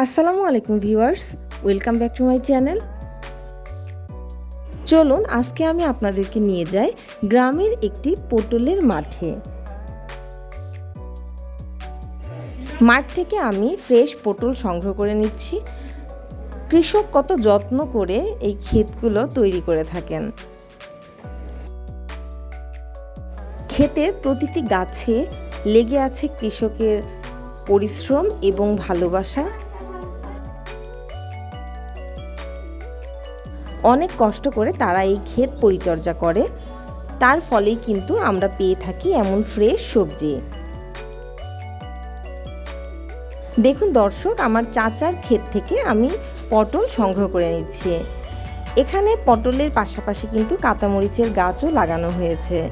আসসালামু আলাইকুম viewers, welcome back to my channel. চলুন, আজকে আমি আপনাদেরকে নিয়ে যাই গ্রামের একটি পটলের মাঠে। মাঠ থেকে আমি ফ্রেশ পটল সংগ্রহ করে নিচ্ছি। কৃষক কত যত্ন করে এই ক্ষেতগুলো তৈরি করে থাকেন। ক্ষেতের প্রতিটি গাছে লেগে আছে কৃষকের পরিশ্রম এবং ভালোবাসা। অনেক কষ্ট করে তারা এই ক্ষেত পরিচর্যা করে। তার ফলেই কিন্তু আমরা পেয়ে থাকি এমন ফ্রেশ সবজি। দেখুন দর্শক, আমার চাচার ক্ষেত থেকে আমি পটল সংগ্রহ করে নিচ্ছি। এখানে পটলের পাশাপাশি কিন্তু কাঁচামরিচের গাছও লাগানো হয়েছে।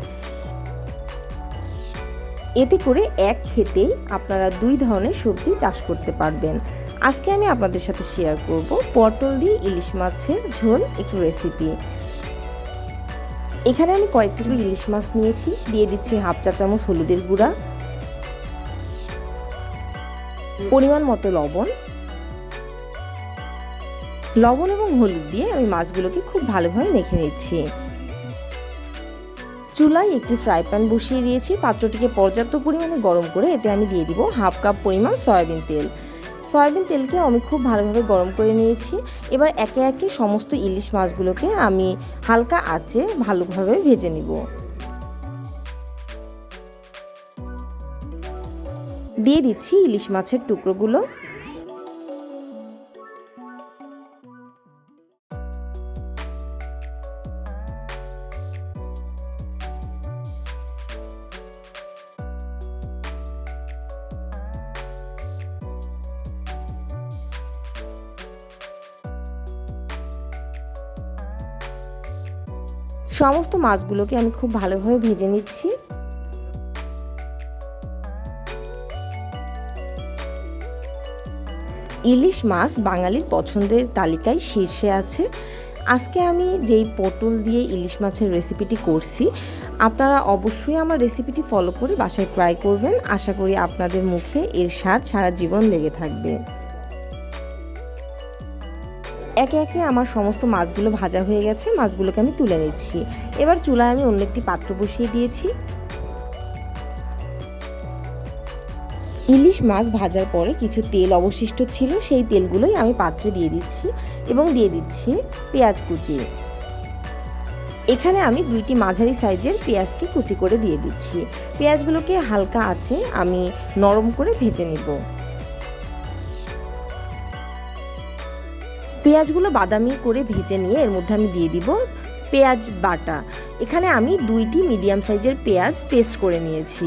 এতে করে এক ক্ষেতেই আপনারা দুই ধরনের সবজি চাষ করতে পারবেন। আজকে আমি আপনাদের সাথে শেয়ার করব পটল দিয়ে ইলিশ মাছের ঝোল একটু রেসিপি এখানে আমি কয়েক কিলো ইলিশ মাছ নিয়েছি, দিয়ে দিচ্ছি হাফ চা চামচ হলুদের গুঁড়া, পরিমাণ মতো লবণ। লবণ এবং হলুদ দিয়ে আমি মাছগুলোকে খুব ভালোভাবে মেখে নিচ্ছি। চুলায় একটি ফ্রাই প্যান বসিয়ে দিয়েছি, পাত্রটিকে পর্যাপ্ত পরিমাণে গরম করে এতে আমি দিয়ে দিব হাফ কাপ পরিমাণ সয়াবিন তেল। সয়াবিন তেলকে আমি খুব ভালোভাবে গরম করে নিয়েছি। এবার একে একে সমস্ত ইলিশ মাছগুলোকে আমি হালকা আঁচে ভালোভাবে ভেজে নিব। দিয়ে দিচ্ছি ইলিশ মাছের টুকরোগুলো। সমস্ত মাছগুলোকে আমি খুব ভালোভাবে ভেজে নিচ্ছি। ইলিশ মাছ বাঙালির পছন্দের তালিকায় শীর্ষে আছে। আজকে আমি যেই পটল দিয়ে ইলিশ মাছের রেসিপিটি করছি, আপনারা অবশ্যই আমার রেসিপিটি ফলো করে বাসায় ট্রাই করবেন। আশা করি আপনাদের মুখে এর স্বাদ সারা জীবন লেগে থাকবে। একে একে আমার সমস্ত মাছগুলো ভাজা হয়ে গেছে, মাছগুলোকে আমি তুলে নিচ্ছি। এবার চুলায় আমি অন্য একটি পাত্র বসিয়ে দিয়েছি। ইলিশ মাছ ভাজার পরে কিছু তেল অবশিষ্ট ছিল, সেই তেলগুলোই আমি পাত্রে দিয়ে দিচ্ছি এবং দিয়ে দিচ্ছি পেঁয়াজ কুচি। এখানে আমি দুইটি মাঝারি সাইজের পেঁয়াজকে কুচি করে দিয়ে দিচ্ছি। পেঁয়াজগুলোকে হালকা আছে আমি নরম করে ভেজে নেব। পেঁয়াজগুলো বাদামি করে ভেজে নিয়ে এর মধ্যে আমি দিয়ে দিব পেঁয়াজ বাটা। এখানে আমি দুইটি মিডিয়াম সাইজের পেঁয়াজ পেস্ট করে নিয়েছি।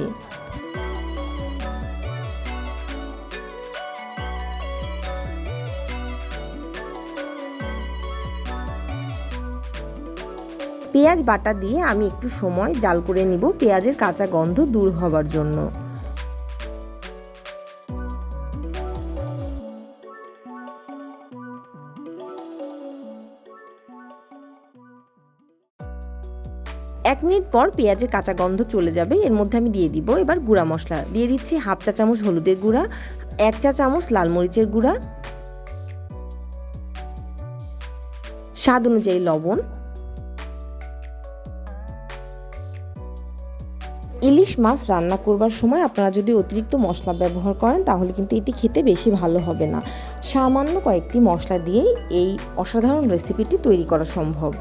পেঁয়াজ বাটা দিয়ে আমি একটু সময় জাল করে নিব। পেঁয়াজের কাঁচা গন্ধ দূর হবার জন্য। এক মিনিট পর পেঁয়াজের কাঁচা গন্ধ চলে যাবে। এর মধ্যে আমি দিয়ে দিব এবার গুঁড়া মশলা। দিয়ে দিচ্ছি হাফ চা চামচ হলুদের গুঁড়া, এক চা চামচ লাল মরিচের গুঁড়া। স্বাদ অনুযায়ী লবণ। ইলিশ মাছ রান্না করবার সময় আপনারা যদি অতিরিক্ত মশলা ব্যবহার করেন, তাহলে কিন্তু এটি খেতে বেশি ভালো হবে না। সামান্য কয়েকটি মশলা দিয়েই এই অসাধারণ রেসিপিটি তৈরি করা সম্ভব।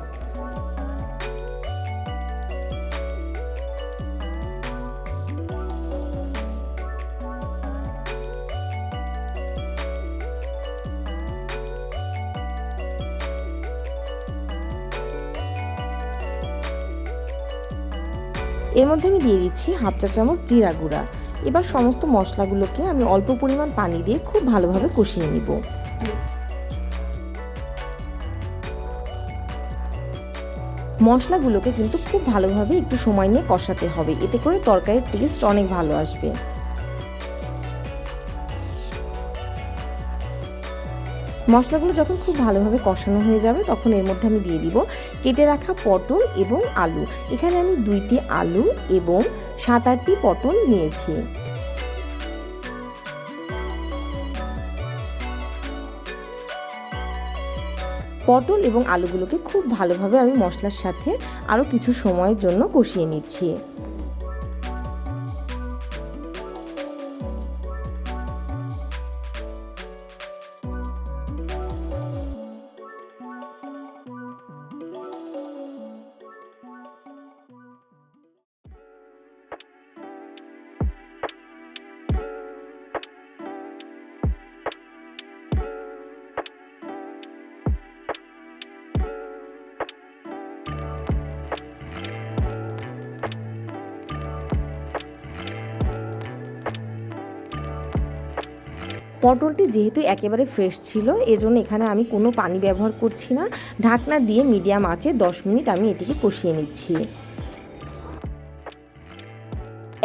এর মধ্যে আমি দিয়ে দিচ্ছি হাফ চা চামচ জিরা গুঁড়া। এবার সমস্ত মশলাগুলোকে আমি অল্প পরিমাণ পানি দিয়ে খুব ভালোভাবে কষিয়ে নিব। মশলাগুলোকে কিন্তু খুব ভালোভাবে একটু সময় নিয়ে কষাতে হবে। এতে করে তরকারির টেস্ট অনেক ভালো আসবে। মশলাগুলো যখন খুব ভালোভাবে কষানো হয়ে যাবে, তখন এর মধ্যে আমি দিয়ে দিব কেটে রাখা পটল এবং আলু। এখানে আমি দুইটি আলু এবং সাত আটটি পটল নিয়েছি। পটল এবং আলুগুলোকে খুব ভালোভাবে আমি মশলার সাথে আরও কিছু সময়ের জন্য কষিয়ে নিচ্ছি। পটলটি যেহেতু একেবারে ফ্রেশ ছিল, এজন্য এখানে আমি কোনো পানি ব্যবহার করছি না। ঢাকনা দিয়ে মিডিয়াম আঁচে দশ মিনিট আমি এটিকে কষিয়ে নিচ্ছি।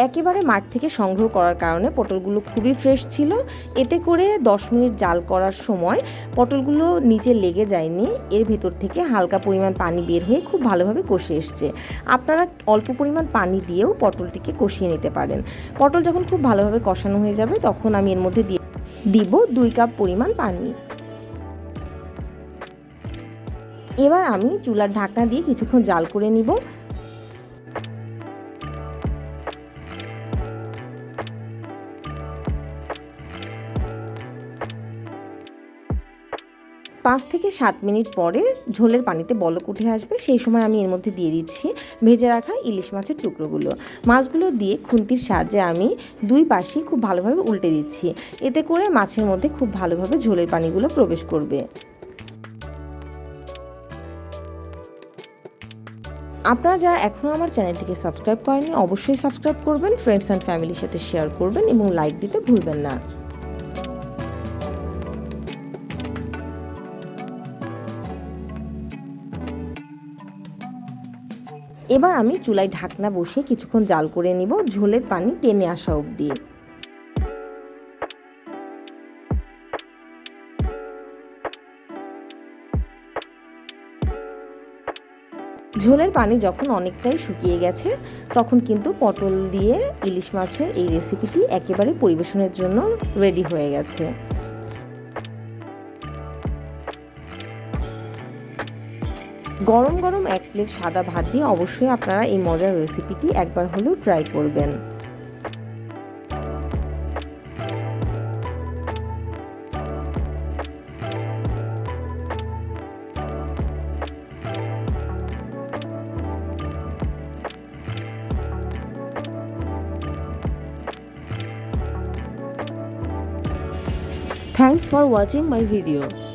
একেবারে মাঠ থেকে সংগ্রহ করার কারণে পটলগুলো খুবই ফ্রেশ ছিল। এতে করে দশ মিনিট জাল করার সময় পটলগুলো নিচে লেগে যায়নি। এর ভেতর থেকে হালকা পরিমাণ পানি বের হয়ে খুব ভালোভাবে কষে এসছে। আপনারা অল্প পরিমাণ পানি দিয়েও পটলটিকে কষিয়ে নিতে পারেন। পটল যখন খুব ভালোভাবে কষানো হয়ে যাবে, তখন আমি এর মধ্যে দিয়ে দিব দুই কাপ পরিমাণ পানি। এবার আমি চুলার ঢাকনা দিয়ে কিছুক্ষণ জাল করে নিব। পাঁচ থেকে সাত মিনিট পরে ঝোলের পানিতে বলক উঠে আসবে। সেই সময় আমি এর মধ্যে দিয়ে দিচ্ছি ভেজে রাখা ইলিশ মাছের টুকরোগুলো। মাছগুলো দিয়ে খুন্তির সাহায্যে আমি দুই পাশেই খুব ভালোভাবে উল্টে দিচ্ছি। এতে করে মাছের মধ্যে খুব ভালোভাবে ঝোলের পানিগুলো প্রবেশ করবে। আপনারা যারা এখনও আমার চ্যানেলটিকে সাবস্ক্রাইব করেননি, অবশ্যই সাবস্ক্রাইব করবেন ফ্রেন্ডস অ্যান্ড ফ্যামিলির সাথে শেয়ার করবেন এবং লাইক দিতে ভুলবেন না। এবার আমি চুলায় ঢাকনা বসিয়ে কিছুক্ষণ জাল করে নিব, ঝোলের পানি টেনে আসা অবধি। ঝোলের পানি যখন অনেকটাই শুকিয়ে গেছে, তখন কিন্তু পটল দিয়ে ইলিশ মাছের এই রেসিপিটি একেবারে পরিবেশনের জন্য রেডি হয়ে গেছে। গরম গরম এক প্লেট সাদা ভাত দিয়ে অবশ্যই আপনারা এই মজার রেসিপিটি একবার হলেও ট্রাই করবেন Thanks for watching my video.